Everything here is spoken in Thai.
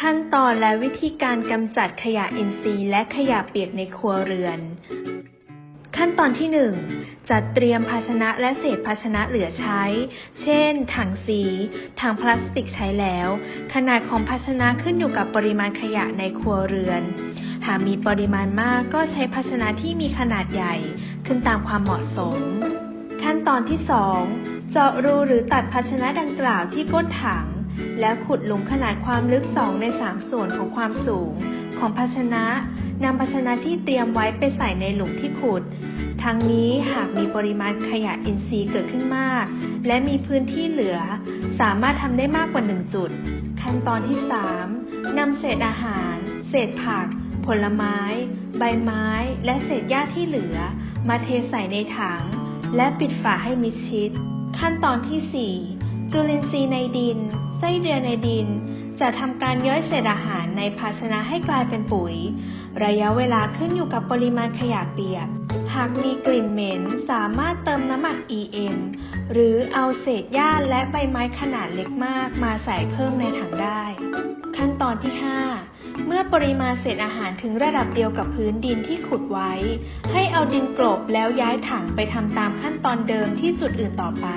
ขั้นตอนและวิธีการกำจัดขยะอินทรีย์และขยะเปียกในครัวเรือน ขั้นตอนที่ 1 จัดเตรียมภาชนะและเศษภาชนะเหลือใช้ เช่น ถังสี ถังพลาสติกใช้แล้ว ขนาดของภาชนะขึ้นอยู่กับปริมาณขยะในครัวเรือน หากมีปริมาณมากก็ใช้ภาชนะที่มีขนาดใหญ่ ขึ้นตามความเหมาะสม ขั้นตอนที่ 2 เจาะรูหรือตัดภาชนะดังกล่าวที่ก้นถัง แล้วขุดหลุมขนาดความลึก 2 ใน 3 ส่วนของความสูง ของภาชนะนำภาชนะที่เตรียมไว้ไปใส่ในหลุมที่ขุด ทั้งนี้หากมีปริมาณขยะอินทรีย์เกิดขึ้นมาก และมีพื้นที่เหลือ สามารถทำได้มากกว่า 1 จุด ขั้นตอนที่ 3 นำเศษอาหาร เศษผัก ผลไม้ ใบไม้ และเศษหญ้าที่เหลือ มาเทใส่ในถัง และปิดฝาให้มิดชิด ขั้นตอนที่ 4 จุลินทรีย์ในดิน ไส้เดือนในดิน จะทำการย่อยเศษอาหารในภาชนะให้กลายเป็นปุ๋ย ระยะเวลาขึ้นอยู่กับปริมาณขยะเปียก หากมีกลิ่นเหม็นสามารถเติมน้ำหมัก EM หรือเอาเศษหญ้าและใบไม้ขนาดเล็กมากมาใส่เพิ่มในถังได้ ขั้นตอนที่ 5 เมื่อปริมาณเศษอาหารถึงระดับเดียวกับพื้นดินที่ขุดไว้ ให้เอาดินกลบแล้วย้ายถังไปทำตามขั้นตอนเดิมที่จุดอื่นต่อไป